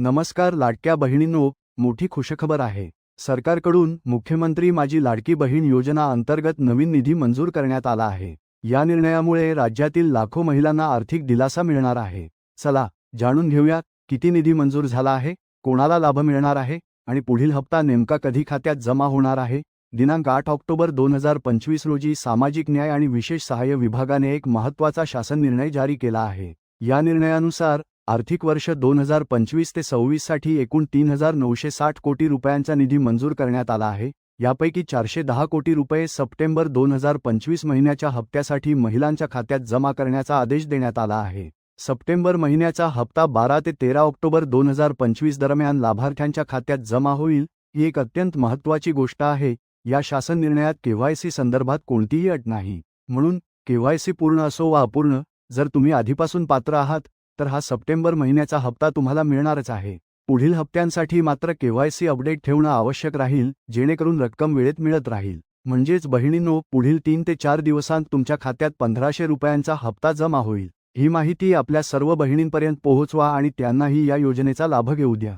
नमस्कार लाडक्या बहिणींनो मोठी खुशखबर आहे. सरकारकडून मुख्यमंत्री माझी लाडकी बहीण योजना अंतर्गत नवीन निधी मंजूर करण्यात आला आहे. या निर्णयामुळे राज्यातील लाखो महिलांना आर्थिक दिलासा मिळणार आहे. चला जाणून घेऊया किती निधी मंजूर झाला आहे कोणाला लाभ मिळणार आहे आणि पुढील हप्ता नेमका कधी खात्यात जमा होणार आहे? दिनांक आठ ऑक्टोबर दोन हजार पंचवीस रोजी सामाजिक न्याय आणि विशेष सहाय्य विभागाने एक महत्त्वाचा शासन निर्णय जारी केला आहे. या निर्णयानुसार आर्थिक वर्ष दोन हजार पंचवीस ते सव्वीससाठी एकूण तीन हजार नऊशे साठ कोटी रुपयांचा निधी मंजूर करण्यात आला आहे. यापैकी चारशे दहा कोटी रुपये सप्टेंबर दोन हजार पंचवीस महिन्याच्या हप्त्यासाठी महिलांच्या खात्यात जमा करण्याचा आदेश देण्यात आला आहे. सप्टेंबर महिन्याचा हप्ता बारा ते तेरा ऑक्टोबर दोन हजार पंचवीस दरम्यान लाभार्थ्यांच्या खात्यात जमा होईल ही एक अत्यंत महत्त्वाची गोष्ट आहे. या शासन निर्णयात केवायसी संदर्भात कोणतीही अट नाही. म्हणून केवायसी पूर्ण असो वा अपूर्ण जर तुम्ही आधीपासून पात्र आहात तर हा सप्टेंबर महिन्याचा हप्ता तुम्हाला मिळणारच आहे. पुढील हप्त्यांसाठी मात्र केवायसी अपडेट ठेवणं आवश्यक राहील जेणेकरून रक्कम वेळेत मिळत राहील. म्हणजेच बहिणींनो पुढील तीन ते चार दिवसांत तुमच्या खात्यात पंधराशे रुपयांचा हप्ता जमा होईल. ही माहिती आपल्या सर्व बहिणींपर्यंत पोहोचवा आणि त्यांनाही या योजनेचा लाभ घेऊ द्या.